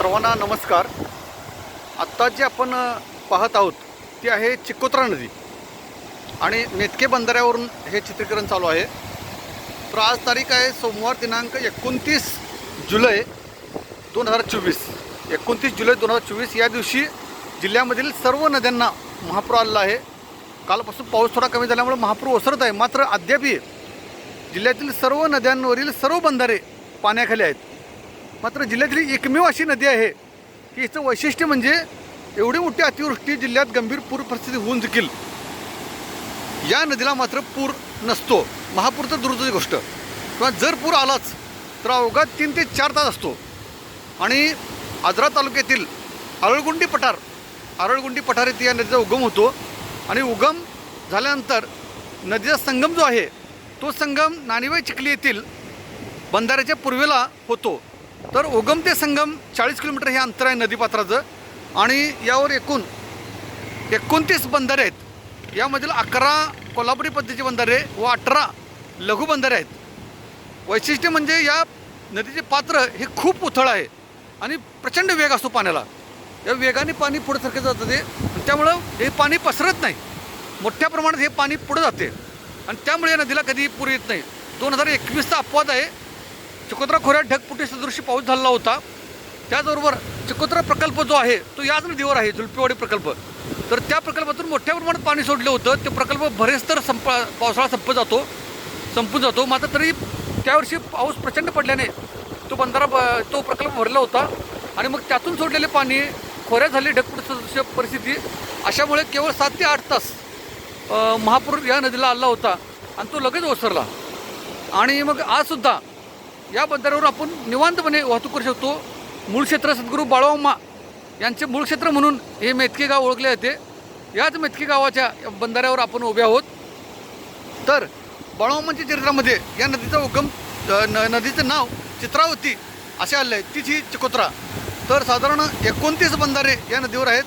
सर्वांना नमस्कार. आत्ता जी आपण पाहत आहोत ती आहे चिकोत्रा नदी. आणि मेतके बंधाऱ्यावरून हे चित्रीकरण चालू आहे. तर आज तारीख आहे सोमवार दिनांक एकोणतीस जुलै दोन हजार चोवीस. एकोणतीस जुलै दोन हजार चोवीस या दिवशी जिल्ह्यामधील सर्व नद्यांना महापूर आलेला आहे. कालपासून पाऊस थोडा कमी झाल्यामुळे महापूर ओसरत आहे. मात्र अद्यापही जिल्ह्यातील सर्व नद्यांवरील सर्व बंधारे पाण्याखाली आहेत. मात्र जिल्ह्यातली एकमेव अशी नदी आहे की हिचं वैशिष्ट्य म्हणजे एवढी मोठी अतिवृष्टी जिल्ह्यात गंभीर पूर परिस्थिती होऊन देखील या नदीला मात्र पूर नसतो. महापूर तर दूरची गोष्ट. किंवा जर पूर आलाच तर अवघा तीन ते चार तास असतो. आणि आजरा तालुक्यातील आरळगुंडी पठार आरळगुंडी पठार येथे या नदीचा उगम होतो. आणि उगम झाल्यानंतर नदीचा संगम जो आहे तो संगम नाणेबाई चिखली येथील बंधाऱ्याच्या पूर्वेला होतो. तर उगम ते संगम चाळीस किलोमीटर हे अंतर आहे नदीपात्राचं आणि यावर एकूण एकोणतीस बंधारे आहेत. यामधील अकरा कोल्हापुरी पद्धतीचे बंधारे व अठरा लघु बंधारे आहेत. वैशिष्ट्य म्हणजे या नदीचे पात्र हे खूप उथळ आहे आणि प्रचंड वेग असतो पाण्याला. या वेगाने पाणी पुढे सरकत जातं ते त्यामुळं हे पाणी पसरत नाही. मोठ्या प्रमाणात हे पाणी पुढे जाते. आणि त्यामुळे या नदीला कधी पूर येत नाही. दोन हजार एकवीसचा अपवाद आहे. चिकोत्रा खोऱ्यात ढगपुटी सदृश्य पाऊस झालेला होता. त्याचबरोबर चिकोत्रा प्रकल्प जो आहे तो याच नदीवर आहे जुलपीवाडी प्रकल्प. तर त्या प्रकल्पातून मोठ्या प्रमाणात पाणी सोडलं होतं. ते प्रकल्प बरेच तर संप पावसाळा संपत जातो संपून जातो. मात्र तरी त्यावर्षी पाऊस प्रचंड पडल्याने तो बंधारा ब- तो प्रकल्प भरला होता आणि मग त्यातून सोडलेले पाणी खोऱ्यात झाली ढगपुटी सदृश्य परिस्थिती. अशामुळे केवळ सात ते आठ तास महापूर या नदीला आला होता आणि तो लगेच ओसरला. आणि मग आजसुद्धा या बंदरावर आपण निवांतपणे वाहतूक करू शकतो. मूळ क्षेत्र सद्गुरू बाळोमा यांचे मूळ क्षेत्र म्हणून हे मेतके गाव ओळखले जाते. याच मेतके गावाच्या या बंधाऱ्यावर आपण उभे आहोत. तर बाळोमाच्या चरित्रामध्ये या नदीचा उगम न नदीचं नाव चित्रावती असे आलं आहे. तीच ही चिकोत्रा. तर साधारण एकोणतीस बंधारे या नदीवर आहेत.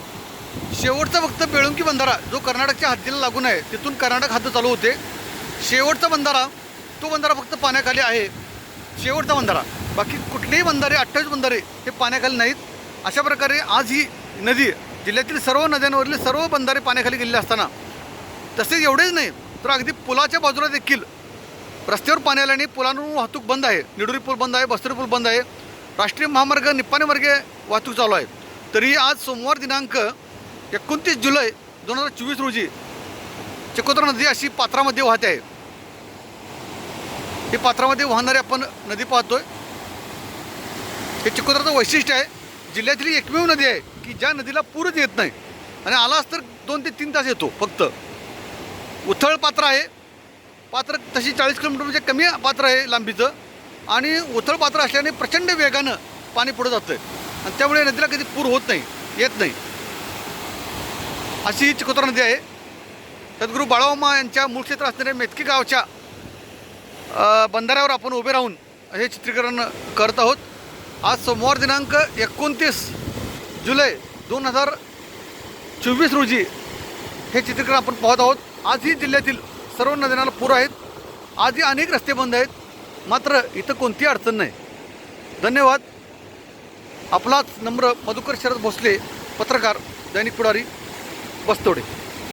शेवटचा फक्त बेळुंकी बंधारा जो कर्नाटकच्या हद्दीला लागून आहे. तिथून कर्नाटक हद्द चालू होते. शेवटचा बंधारा तो बंधारा फक्त पाण्याखाली आहे. शेवटचा बंधारा. बाकी कुठलेही बंधारे अठ्ठावीस बंधारे हे पाण्याखाली नाहीत. अशा प्रकारे आज ही नदी जिल्ह्यातील सर्व नद्यांवरील सर्व बंधारे पाण्याखाली गेलेले असताना तसेच एवढेच नाही तर अगदी पुलाच्या बाजूला देखील रस्त्यावर पाणी आल्याने पुलांवरून वाहतूक बंद आहे. निडुरी पूल बंद आहे बस्तरी पूल बंद आहे. राष्ट्रीय महामार्ग निप्पाणी मार्गे वाहतूक चालू आहे. तरी आज सोमवार दिनांक एकोणतीस जुलै दोन हजार चोवीस रोजी चकोत्रा नदी अशी पात्रामध्ये वाहते आहे. ही पात्रामध्ये वाहणारी आपण नदी पाहतोय. हे चिकोत्राचं वैशिष्ट्य आहे. जिल्ह्यातली एकमेव नदी आहे की ज्या नदीला पूरच येत नाही. आणि आलाच तर दोन ते तीन तास येतो फक्त. उथळ पात्र आहे. पात्र तशी चाळीस किलोमीटर म्हणजे कमी पात्र आहे लांबीचं. आणि उथळ पात्र असल्याने प्रचंड वेगानं पाणी पुढं जातं आणि त्यामुळे नदीला कधी पूर होत नाही येत नाही. अशी ही चिकोत्रा नदी आहे. सद्गुरू बाळाओमा यांच्या मूळ क्षेत्र असणाऱ्या मेतकी गावच्या बंधाऱ्यावर आपण उभे राहून हे चित्रीकरण करत आहोत. आज सोमवार दिनांक एकोणतीस जुलै दोन हजार चोवीस रोजी हे चित्रीकरण आपण पाहत आहोत. आजही जिल्ह्यातील सर्व नद्यांना पूर आहेत. आजही अनेक रस्ते बंद आहेत. मात्र इथं कोणतीही अडचण नाही. धन्यवाद. आपलाच नम्र मधुकर शरद भोसले पत्रकार दैनिक पुढारी बस्तोडे.